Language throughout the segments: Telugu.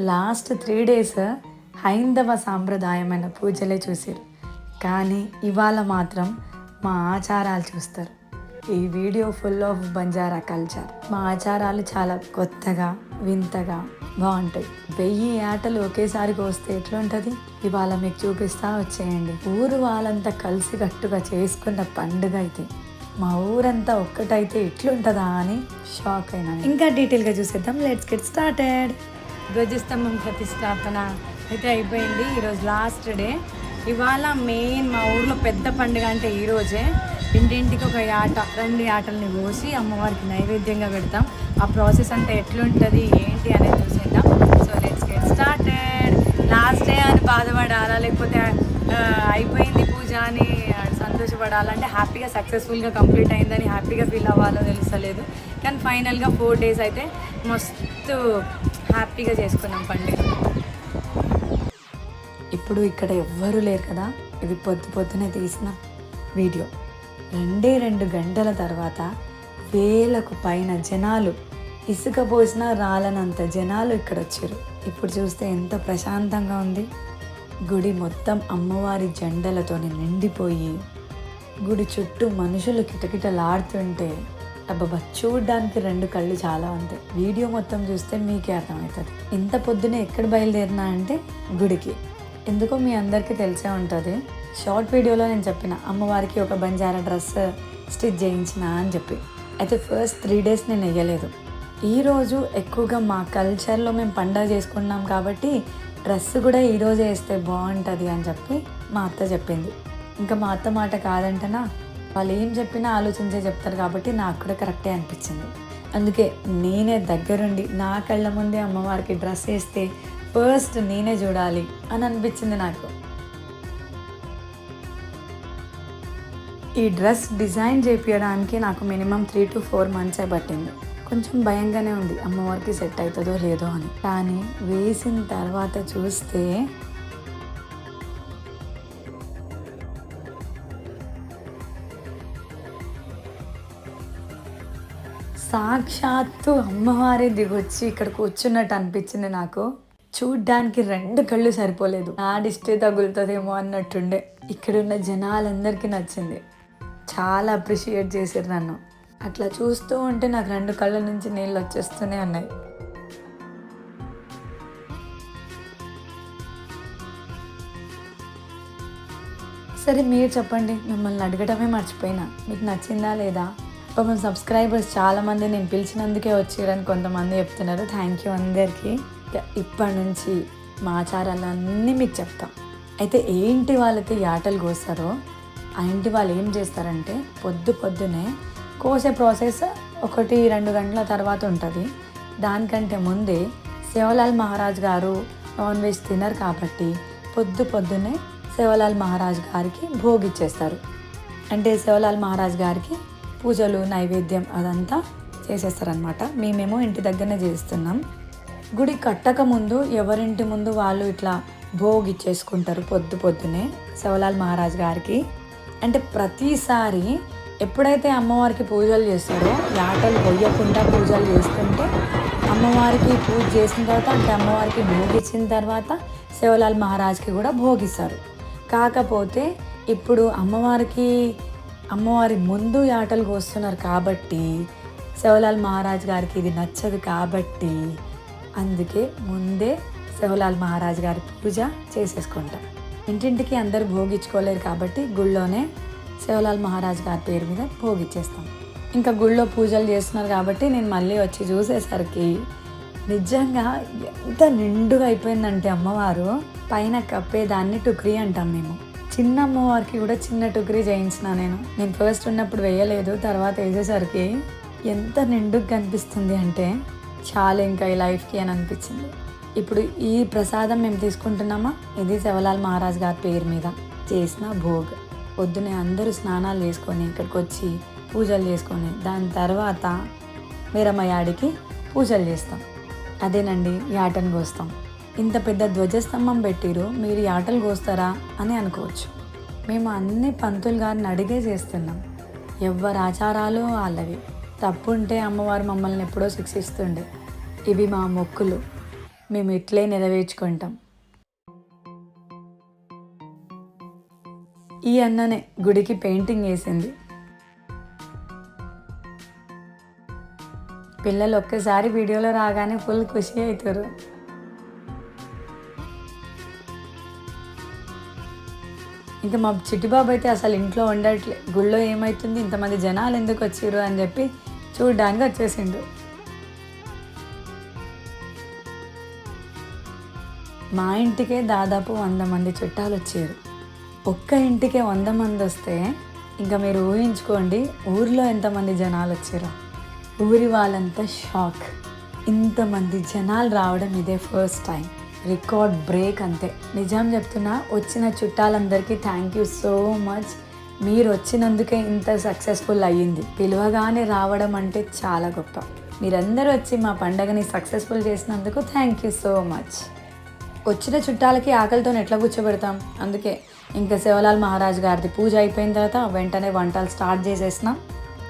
లాస్ట్ త్రీ డేస్ హైందవ సాంప్రదాయమైన పూజలే చూసారు. కానీ ఇవాళ మాత్రం మా ఆచారాలు చూస్తారు. ఈ video full of Banjara culture. మా ఆచారాలు చాలా కొత్తగా వింతగా బాగుంటాయి. వెయ్యి ఆటలు ఒకేసారి వస్తే ఎట్లుంటుంది? ఇవాళ మీకు చూపిస్తా వచ్చేయండి. ఊరు వాళ్ళంతా కలిసి కట్టుగా చేసుకున్న పండుగ అయితే మా ఊరంతా ఒక్కటైతే ఎట్లుంటుందా అని షాక్ అయినా ఇంకా డీటెయిల్గా చూసేద్దాం. Let's get started. ధ్వజస్తంభం ప్రతిష్టాపన అయితే అయిపోయింది. ఈరోజు లాస్ట్ డే ఇవాళ మెయిన్ మా ఊర్లో పెద్ద పండుగ అంటే ఈరోజే ఇంటింటికి ఒక ఆట రెండు ఆటల్ని కోసి అమ్మవారికి నైవేద్యంగా పెడతాం. ఆ ప్రాసెస్ అంతా ఎట్లుంటుంది ఏంటి అనేది చూసేద్దాం. So let's get started last day అని బాధపడాలా లేకపోతే అయిపోయింది పూజ అని సంతోషపడాలంటే హ్యాపీగా సక్సెస్ఫుల్గా కంప్లీట్ అయిందని హ్యాపీగా ఫీల్ అవ్వాలో తెలుస్తలేదు. కానీ ఫైనల్గా ఫోర్ డేస్ అయితే మస్తు హ్యాపీగా చేసుకున్నాం పండుగ. ఇప్పుడు ఇక్కడ ఎవ్వరూ లేరు కదా? ఇది పొద్దు పొద్దునే తీసిన వీడియో. రెండే రెండు గంటల తర్వాత వేలకు పైన జనాలు ఇసుక పోసిన రాలనంత జనాలు ఇక్కడ వచ్చారు. ఇప్పుడు చూస్తే ఎంత ప్రశాంతంగా ఉంది. గుడి మొత్తం అమ్మవారి జెండలతోని నిండిపోయి గుడి చుట్టూ మనుషులు కిటకిటలాడుతుంటే అబ్బబ్బా చూడడానికి రెండు కళ్ళు చాలా ఉంటాయి. వీడియో మొత్తం చూస్తే మీకే అర్థమవుతుంది. ఇంత పొద్దునే ఎక్కడ బయలుదేరినా అంటే గుడికి. ఎందుకో మీ అందరికీ తెలిసే ఉంటుంది షార్ట్ వీడియోలో నేను చెప్పిన అమ్మవారికి ఒక బంజారా డ్రెస్ స్టిచ్ చేయించిన అని చెప్పి. అయితే ఫస్ట్ త్రీ డేస్ నేను వేయలేదు ఈరోజు ఎక్కువగా మా కల్చర్లో మేము పండగ చేసుకున్నాం కాబట్టి డ్రెస్ కూడా ఈరోజే వేస్తే బాగుంటుంది అని చెప్పి మా అత్త చెప్పింది. ఇంకా మా అత్త మాట కాదంటనా? వాళ్ళు ఏం చెప్పినా ఆలోచించే చెప్తారు కాబట్టి నాకు కూడా కరెక్టే అనిపించింది. అందుకే నేనే దగ్గరుండి నా కళ్ళ ముందే అమ్మవారికి డ్రెస్ వేస్తే ఫస్ట్ నేనే చూడాలి అని అనిపించింది నాకు. ఈ డ్రెస్ డిజైన్ చేపించడానికి నాకు మినిమం త్రీ టు ఫోర్ మంత్సే పట్టింది. కొంచెం భయంగానే ఉంది అమ్మవారికి సెట్ అవుతుందో లేదో అని. కానీ వేసిన తర్వాత చూస్తే సాక్షాత్తు అమ్మవారే దిగొచ్చి ఇక్కడ కూర్చున్నట్టు అనిపించింది నాకు. చూడ్డానికి రెండు కళ్ళు సరిపోలేదు. నా దిష్టి తగులుతుందేమో అన్నట్టుండే. ఇక్కడున్న జనాలందరికీ నచ్చింది. చాలా అప్రిషియేట్ చేశారు నన్ను. అట్లా చూస్తూ ఉంటే నాకు రెండు కళ్ళ నుంచి నీళ్ళు వచ్చేస్తూనే ఉన్నాయి. సరే మీరు చెప్పండి. మిమ్మల్ని అడగటమే మర్చిపోయినా. మీకు నచ్చిందా లేదా? పాపం సబ్స్క్రైబర్స్ చాలామంది నేను పిలిచినందుకే వచ్చారని కొంతమంది చెప్తున్నారు. థ్యాంక్ యూ అందరికీ. ఇప్పటి నుంచి మా ఆచారాలన్నీ మీకు చెప్తాం. అయితే ఏంటి వాళ్ళైతే ఆటలు కోస్తారో ఆ ఇంటి వాళ్ళు ఏం చేస్తారంటే పొద్దు పొద్దునే కోసే ప్రాసెస్ ఒకటి రెండు గంటల తర్వాత ఉంటుంది. దానికంటే ముందే శివలాల్ మహారాజ్ గారు నాన్ వెజ్ తినరు కాబట్టి పొద్దు పొద్దునే శివలాల్ మహారాజ్ గారికి భోగిచ్చేస్తారు అంటే శివలాల్ మహారాజ్ గారికి పూజలు నైవేద్యం అదంతా చేసేస్తారనమాట మేమేమో ఇంటి దగ్గరనే చేస్తున్నాం. గుడి కట్టక ముందు ఎవరింటి ముందు వాళ్ళు ఇట్లా భోగి ఇచ్చేసుకుంటారు పొద్దు పొద్దునే శివలాల్ మహారాజ్ గారికి. అంటే ప్రతిసారి ఎప్పుడైతే అమ్మవారికి పూజలు చేస్తారో యాటలు కొయ్యకుండా పూజలు చేస్తుంటే అమ్మవారికి పూజ చేసిన తర్వాత అంటే అమ్మవారికి భోగిచ్చిన తర్వాత శివలాల్ మహారాజ్కి కూడా భోగిస్తారు. కాకపోతే ఇప్పుడు అమ్మవారికి అమ్మవారి ముందు ఆటలు కోస్తున్నారు కాబట్టి శివలాల్ మహారాజ్ గారికి ఇది నచ్చదు కాబట్టి అందుకే ముందే శివలాల్ మహారాజ్ గారి పూజ చేసేసుకుంటాం. ఇంటింటికి అందరు భోగించుకోలేరు కాబట్టి గుళ్ళోనే శివలాల్ మహారాజ్ గారి పేరు మీద భోగిచ్చేస్తాం ఇంకా గుళ్ళో పూజలు చేస్తున్నారు కాబట్టి నేను మళ్ళీ వచ్చి చూసేసరికి నిజంగా ఎంత నిండుగా అయిపోయిందంటే అమ్మవారు పైన కప్పేదాన్ని టుక్రీ అంటాం మేము. చిన్న అమ్మవారికి కూడా చిన్న టుక్రీ చేయించిన నేను. నేను ఫస్ట్ ఉన్నప్పుడు వేయలేదు తర్వాత వేసేసరికి ఎంత నిండుగా కనిపిస్తుంది అంటే చాలా ఇంకా ఈ లైఫ్కి అని అనిపించింది. ఇప్పుడు ఈ ప్రసాదం మేము తీసుకుంటున్నామా? ఇది శివలాల్ మహారాజ్ గారి పేరు మీద చేసిన భోగ్. పొద్దునే అందరూ స్నానాలు చేసుకొని ఇక్కడికి వచ్చి పూజలు చేసుకొని దాని తర్వాత వీరమయాడికి పూజలు చేస్తాం. అదేనండి యాటను కోస్తాం ఇంత పెద్ద ధ్వజస్తంభం పెట్టిరు మీరు ఈ ఆటలు కోస్తారా అని అనుకోవచ్చు. మేము అన్ని పంతులు గారిని అడిగే చేస్తున్నాం. ఎవరి ఆచారాలు వాళ్ళవి. తప్పు ఉంటే అమ్మవారు మమ్మల్ని ఎప్పుడో శిక్షిస్తుండే. ఇవి మా మొక్కులు. మేము ఇట్లే నెరవేర్చుకుంటాం. ఈ అన్ననే గుడికి పెయింటింగ్ వేసింది. పిల్లలు ఒక్కసారి వీడియోలో రాగానే ఫుల్ ఖుషి అవుతారు. ఇంకా మా చిట్టిబాబు అయితే అసలు ఇంట్లో ఉండట్లే. గుళ్ళో ఏమవుతుంది ఇంతమంది జనాలు ఎందుకు వచ్చారు అని చెప్పి చూడడానికి వచ్చేసిండు. మా ఇంటికే దాదాపు వంద మంది చుట్టాలు వచ్చారు. ఒక్క ఇంటికే వంద మంది వస్తే ఇంకా మీరు ఊహించుకోండి ఊర్లో ఎంతమంది జనాలు వచ్చారో. ఊరి వాళ్ళంతా షాక్. ఇంతమంది జనాలు రావడం ఇదే ఫస్ట్ టైం. రికార్డ్ బ్రేక్ అంతే. నిజం చెప్తున్నా వచ్చిన చుట్టాలందరికీ థ్యాంక్ యూ సో మచ్ మీరు వచ్చినందుకే ఇంత సక్సెస్ఫుల్ అయ్యింది. పిలవగానే రావడం అంటే చాలా గొప్ప. మీరందరూ వచ్చి మా పండగని సక్సెస్ఫుల్ చేసినందుకు థ్యాంక్ యూ సో మచ్ వచ్చిన చుట్టాలకి ఆకలితో ఎట్లా కూర్చోబెడతాం? అందుకే ఇంకా శివలాల్ మహారాజ్ గారిది పూజ అయిపోయిన తర్వాత వెంటనే వంటలు స్టార్ట్ చేసేసినాం.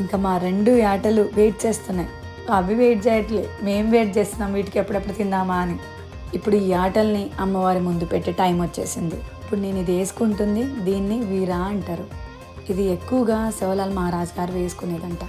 ఇంకా మా రెండు యాటలు వెయిట్ చేస్తున్నాయి. అవి వెయిట్ చేయట్లే. మేము వెయిట్ చేస్తున్నాం. వీటికి ఎప్పుడెప్పుడు తిందామా అని. ఇప్పుడు ఈ ఆటల్ని అమ్మవారి ముందు పెట్టే టైం వచ్చేసింది. ఇప్పుడు నేను ఇది వేసుకుంటుంది దీన్ని వీరా అంటారు. ఇది ఎక్కువగా శివలాల్ మహారాజ్ గారు వేసుకునేదంట.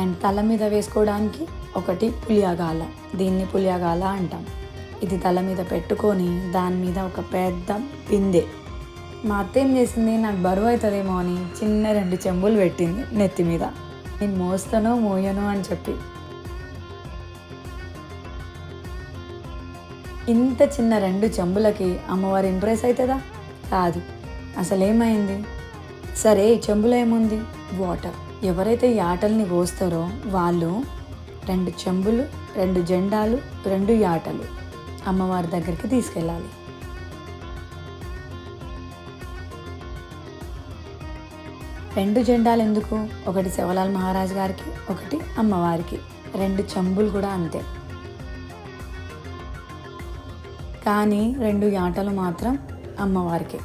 అండ్ తల మీద వేసుకోవడానికి ఒకటి పులియాగాల. దీన్ని పులియాగాల అంటాం. ఇది తల మీద పెట్టుకొని దాని మీద ఒక పెద్ద బిందె. మా అత్త ఏం చేసింది నాకు బరువు అవుతుందేమో అని చిన్న రెండు చెంబులు పెట్టింది నెత్తి మీద. నేను మోస్తానో మోయను అని చెప్పి. ఇంత చిన్న రెండు చెంబులకి అమ్మవారు ఇంప్రెస్ అవుతుందా కాదు. అసలేమైంది? సరే ఈ చెంబులో ఏముంది? వాటర్. ఎవరైతే ఈ ఆటల్ని పోస్తారో వాళ్ళు రెండు చెంబులు రెండు జెండాలు రెండు యాటలు అమ్మవారి దగ్గరికి తీసుకెళ్ళాలి. రెండు జెండాలు ఎందుకు? ఒకటి శివలాల్ మహారాజ్ గారికి ఒకటి అమ్మవారికి. రెండు చెంబులు కూడా అంతే. కానీ రెండు యాటలు మాత్రం అమ్మవారికి.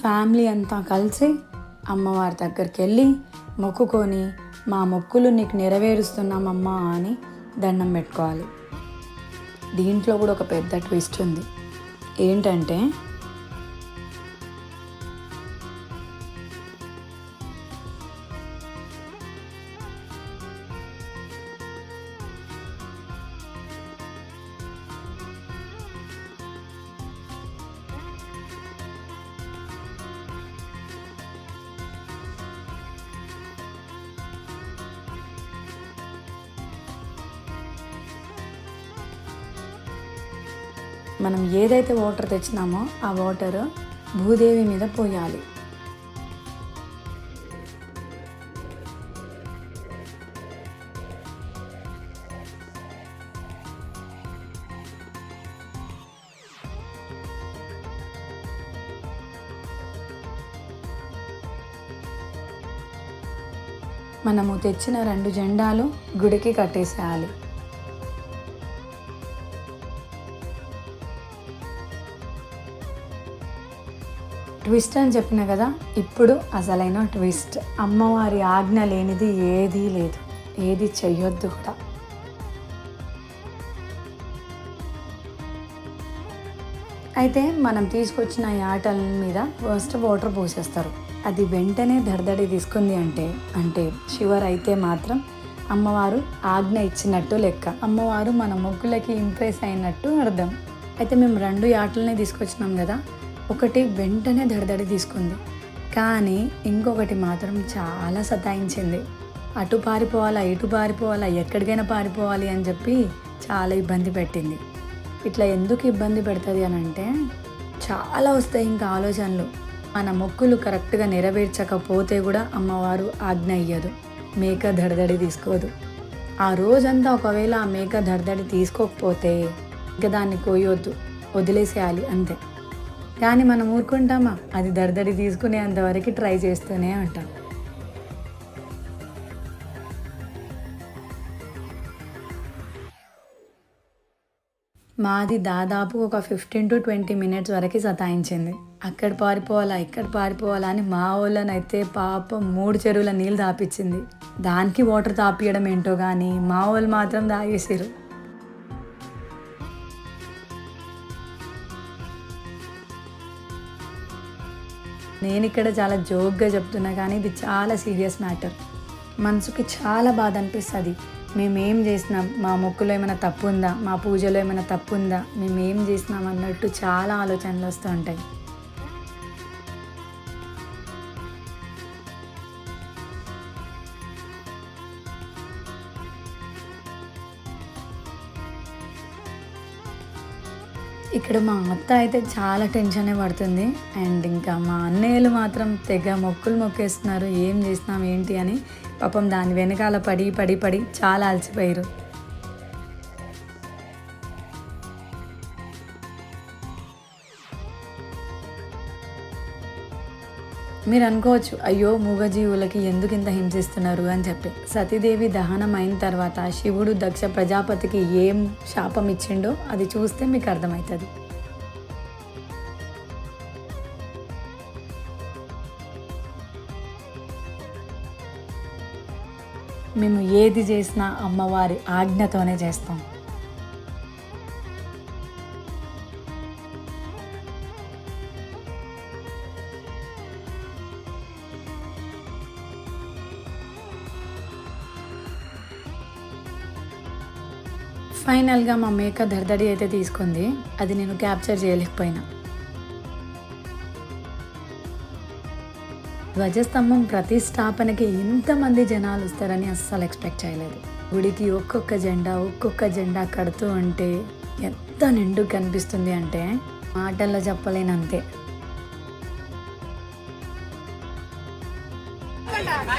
ఫ్యామిలీ అంతా కలిసి అమ్మవారి దగ్గరికి వెళ్ళి మొక్కుకొని మా మొక్కులు నీకు నెరవేరుస్తున్నామమ్మా అని దండం పెట్టుకోవాలి. దీంట్లో కూడా ఒక పెద్ద ట్విస్ట్ ఉంది. ఏంటంటే మనం ఏదైతే వాటర్ తెచ్చినామో ఆ వాటర్ భూదేవి మీద పోయాలి. మనము తెచ్చిన రెండు జెండాలు గుడికి కట్టేసేయాలి. ట్విస్ట్ అని చెప్పిన కదా ఇప్పుడు అసలైన ట్విస్ట్ అమ్మవారి ఆజ్ఞ లేనిది ఏదీ లేదు. ఏది చెయ్యొద్దు కూడా. అయితే మనం తీసుకొచ్చిన ఈ ఆటల మీద ఫస్ట్ వాటర్ పోసేస్తారు. అది వెంటనే దడదడి తీసుకుంది అంటే అంటే షివర్ అయితే మాత్రం అమ్మవారు ఆజ్ఞ ఇచ్చినట్టు లెక్క. అమ్మవారు మన మొగ్గులకి ఇంప్రెస్ అయినట్టు అర్థం. అయితే మేము రెండు ఆటలనే తీసుకొచ్చినాం కదా ఒకటి వెంటనే దడదడి తీసుకుంది. కానీ ఇంకొకటి మాత్రం చాలా సతాయించింది. అటు పారిపోవాలా ఇటు పారిపోవాలా ఎక్కడికైనా పారిపోవాలి అని చెప్పి చాలా ఇబ్బంది పెట్టింది. ఇట్లా ఎందుకు ఇబ్బంది పెడుతుంది అని అంటే చాలా వస్తాయి ఇంకా ఆలోచనలు. మన మొక్కులు కరెక్ట్గా నెరవేర్చకపోతే కూడా అమ్మవారు ఆజ్ఞ ఇయ్యదు. మేక దడదడి తీసుకోదు. ఆ రోజంతా ఒకవేళ ఆ మేక దడదడి తీసుకోకపోతే ఇంకా దాన్ని కోయొద్దు వదిలేసేయాలి అంతే. కానీ మనం ఊరుకుంటామా? అది దరిదడి తీసుకునేంతవరకు ట్రై చేస్తూనే ఉంటాం. మాది దాదాపు ఒక ఫిఫ్టీన్ టు ట్వంటీ మినిట్స్ వరకు సతాయించింది. అక్కడ పారిపోవాలా ఇక్కడ పారిపోవాలా అని మా వాళ్ళనైతే పాప మూడు చెరువుల నీళ్ళు తాపించింది దానికి వాటర్ తాపియడం ఏంటో కానీ మా వాళ్ళు మాత్రం తాగేసారు నేను ఇక్కడ చాలా జోక్గా చెప్తున్నా కానీ ఇది చాలా సీరియస్ మ్యాటర్. మనసుకి చాలా బాధ అనిపిస్తుంది. మేమేం చేసినాం? మా మొక్కులో ఏమైనా తప్పు ఉందా మా పూజలో ఏమైనా తప్పు ఉందా మేమేం చేసినాం అన్నట్టు చాలా ఆలోచనలు వస్తూ ఉంటాయి. ఇక్కడ మా అత్త అయితే చాలా టెన్షనే పడుతుంది. అండ్ ఇంకా మా అన్నయ్యలు మాత్రం తెగ మొక్కులు మొక్కేస్తున్నారు. ఏం చేసినాం ఏంటి అని పాపం దాని వెనకాల పడి పడి పడి చాలా అలసిపోయారు. మీరు అనుకోవచ్చు అయ్యో మూగజీవులకి ఎందుకు ఇంత హింసిస్తున్నారు? అని చెప్పి. సతీదేవి దహనం అయిన తర్వాత శివుడు దక్ష ప్రజాపతికి ఏం శాపం ఇచ్చిండో అది చూస్తే మీకు అర్థమవుతుంది. మేము ఏది చేసినా అమ్మవారి ఆజ్ఞతోనే చేస్తాం. ఫైనల్గా మా మేక దర్దడి అయితే తీసుకుంది. అది నేను క్యాప్చర్ చేయలేకపోయినా. ధ్వజస్తంభం ప్రతిష్టాపనకి ఇంతమంది జనాలు వస్తారని అస్సలు ఎక్స్పెక్ట్ చేయలేదు. గుడికి ఒక్కొక్క జెండా ఒక్కొక్క జెండా కడుతూ ఉంటే ఎంత నిండు కనిపిస్తుంది అంటే మాటల్లో చెప్పలేనంతే.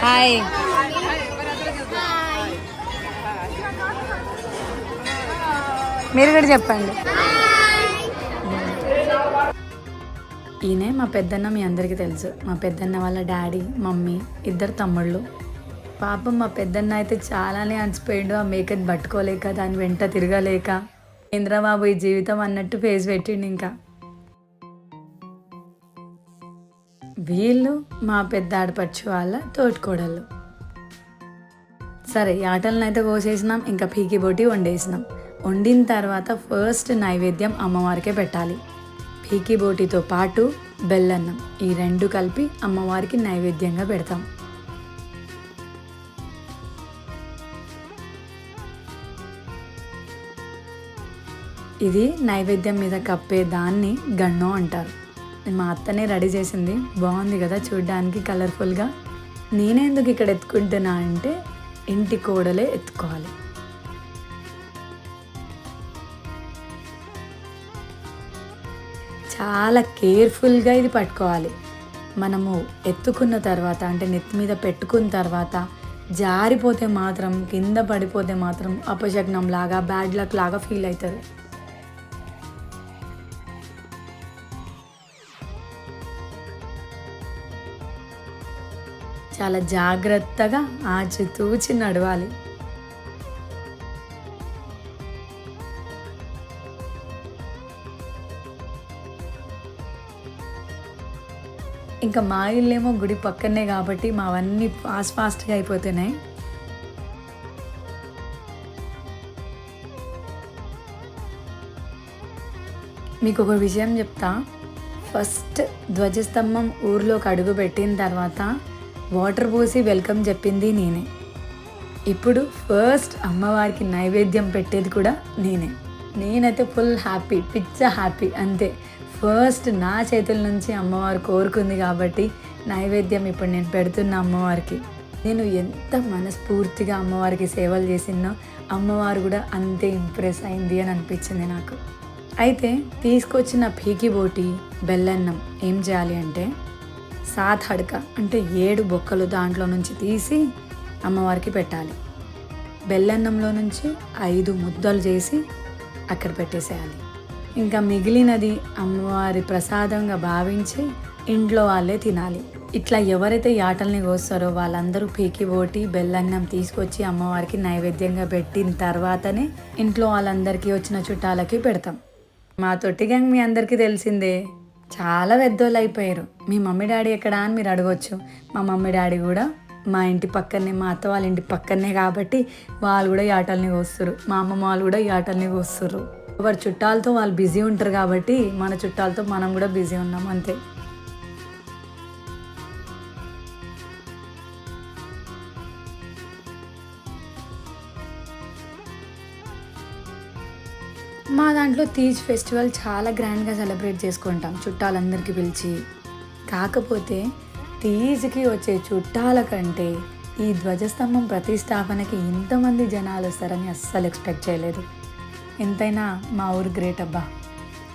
హాయ్. మీరు కూడా చెప్పండి. ఈయనే మా పెద్దన్న మీ అందరికీ తెలుసు. మా పెద్దన్న వాళ్ళ డాడీ మమ్మీ ఇద్దరు తమ్ముళ్ళు. పాపం మా పెద్దన్న అయితే చాలానే అలసిపోయాడు. ఆ మేకని పట్టుకోలేక దాని వెంట తిరగలేక. ఇంద్రబాబు ఈ జీవితం అన్నట్టు ఫేస్ పెట్టిండు ఇంకా. వీళ్ళు మా పెద్ద ఆడపడుచు వాళ్ళ తోటికోడళ్ళు. సరే ఈ ఆటలను అయితే కోసేసినాం. ఇంకా పీకి బొట్టి వండేసినాం. వండిన తర్వాత ఫస్ట్ నైవేద్యం అమ్మవారికే పెట్టాలి. పీకి బోటితో పాటు బెల్లన్నం ఈ రెండు కలిపి అమ్మవారికి నైవేద్యంగా పెడతాం. ఇది నైవేద్యం మీద కప్పే దాన్ని గన్నో అంటారు. మా అత్తనే రెడీ చేసింది. బాగుంది కదా చూడడానికి కలర్ఫుల్గా. నేనెందుకు ఇక్కడ ఎత్తుకుంటున్నా అంటే ఇంటి కోడలే ఎత్తుకోవాలి. చాలా కేర్ఫుల్గా ఇది పట్టుకోవాలి. మనము ఎత్తుకున్న తర్వాత అంటే నెత్తి మీద పెట్టుకున్న తర్వాత జారిపోతే మాత్రం కింద పడిపోతే మాత్రం అపశగ్నం లాగా బ్యాడ్ లక్ లాగా ఫీల్ అవుతుంది చాలా జాగ్రత్తగా ఆచితూచి నడవాలి. ఇంకా మా ఇల్లేమో గుడి పక్కనే కాబట్టి మావన్నీ ఫాస్ట్ ఫాస్ట్గా అయిపోతున్నాయి. మీకు ఒక విషయం చెప్తా. ఫస్ట్ ధ్వజస్తంభం ఊర్లోకి అడుగు పెట్టిన తర్వాత వాటర్ పోసి వెల్కమ్ చెప్పింది నేనే. ఇప్పుడు ఫస్ట్ అమ్మవారికి నైవేద్యం పెట్టేది కూడా నేనే. నేనైతే ఫుల్ హ్యాపీ పిచ్చ హ్యాపీ అంతే. ఫస్ట్ నా చేతుల నుంచి అమ్మవారు కోరుకుంది కాబట్టి నైవేద్యం ఇప్పుడు నేను పెడుతున్న అమ్మవారికి. నేను ఎంత మనస్ఫూర్తిగా అమ్మవారికి సేవలు చేసినో అమ్మవారు కూడా అంతే ఇంప్రెస్ అయింది అని అనిపించింది నాకు. అయితే తీసుకొచ్చిన పీకి బోటి బెల్లన్నం ఏం చేయాలి అంటే సాత్ హడక అంటే ఏడు బొక్కలు దాంట్లో నుంచి తీసి అమ్మవారికి పెట్టాలి. బెల్లన్నంలో నుంచి ఐదు ముద్దలు చేసి అక్కడ పెట్టేసేయాలి. ఇంకా మిగిలినది అమ్మవారి ప్రసాదంగా భావించి ఇంట్లో వాళ్ళే తినాలి. ఇట్లా ఎవరైతే యాటల్ని కోస్తారో వాళ్ళందరూ పీకి ఓటి బెల్లన్నం తీసుకొచ్చి అమ్మవారికి నైవేద్యంగా పెట్టిన తర్వాతనే ఇంట్లో వాళ్ళందరికీ వచ్చిన చుట్టాలకి పెడతాం. మా తొట్టి గ్యాంగ్ మీ అందరికీ తెలిసిందే చాలా పెద్దోళ్ళు అయిపోయారు. మీ మమ్మీ డాడీ ఎక్కడా అని మీరు అడగవచ్చు మా మమ్మీ డాడీ కూడా మా ఇంటి పక్కనే మా అత్త వాళ్ళ ఇంటి పక్కనే కాబట్టి వాళ్ళు కూడా ఈ ఆటల్ని కోస్తారు. మా అమ్మమ్మ వాళ్ళు కూడా ఈ ఆటల్ని కోస్తారు. ఎవరి చుట్టాలతో వాళ్ళు బిజీ ఉంటారు కాబట్టి మన చుట్టాలతో మనం కూడా బిజీ ఉన్నాం అంతే. మా దాంట్లో తీజ్ ఫెస్టివల్ చాలా గ్రాండ్గా సెలబ్రేట్ చేసుకుంటాం చుట్టాలందరికీ పిలిచి. కాకపోతే తీజ్కి వచ్చే చుట్టాల కంటే ఈ ధ్వజస్తంభం ప్రతిష్టాపనకి ఇంతమంది జనాలు వస్తారని అస్సలు ఎక్స్పెక్ట్ చేయలేదు. ఎంతైనా మా ఊరు గ్రేట్ అబ్బా.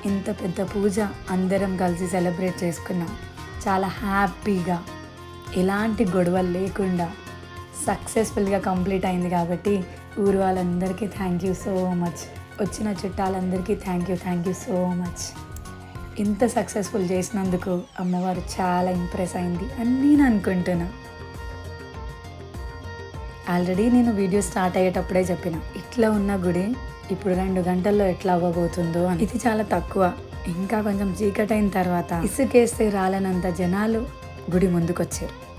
ఇంత పెద్ద పూజ అందరం కలిసి సెలబ్రేట్ చేసుకున్నాం. చాలా హ్యాపీగా. ఎలాంటి గొడవలు లేకుండా సక్సెస్ఫుల్గా కంప్లీట్ అయింది కాబట్టి ఊరు వాళ్ళందరికీ థ్యాంక్ యూ సో మచ్. వచ్చిన చుట్టాలందరికీ thank you thank you so much. ఇంత సక్సెస్ఫుల్ చేసినందుకు అమ్మవారు చాలా ఇంప్రెస్ అయింది అని నేను అనుకుంటున్నాను ఆల్రెడీ నేను వీడియో స్టార్ట్ అయ్యేటప్పుడే చెప్పిన ఇట్లా ఉన్న గుడి ఇప్పుడు రెండు గంటల్లో ఎట్లా అవ్వబోతుందో అని. ఇది చాలా తక్కువ. ఇంకా కొంచెం చీకటైన అయిన తర్వాత ఇసుకేస్తే రాలనంత జనాలు గుడి ముందుకొచ్చారు.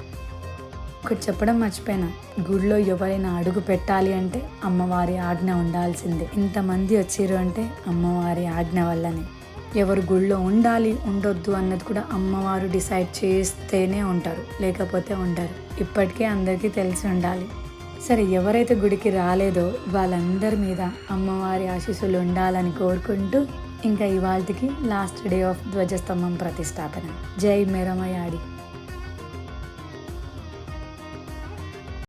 ఒకటి చెప్పడం మర్చిపోయినా గుడిలో ఎవరైనా అడుగు పెట్టాలి అంటే అమ్మవారి ఆజ్ఞ ఉండాల్సిందే. ఇంతమంది వచ్చారు అంటే అమ్మవారి ఆజ్ఞ వల్లనే. ఎవరు గుడిలో ఉండాలి ఉండొద్దు అన్నది కూడా అమ్మవారు డిసైడ్ చేస్తేనే ఉంటారు లేకపోతే ఉండరు. ఇప్పటికే అందరికీ తెలిసి ఉండాలి. సరే ఎవరైతే గుడికి రాలేదో వాళ్ళందరి మీద అమ్మవారి ఆశీస్సులు ఉండాలని కోరుకుంటూ ఇంకా ఇవాళకి లాస్ట్ డే ఆఫ్ ధ్వజస్తంభం ప్రతిష్టాపన. జై మేరమయాడి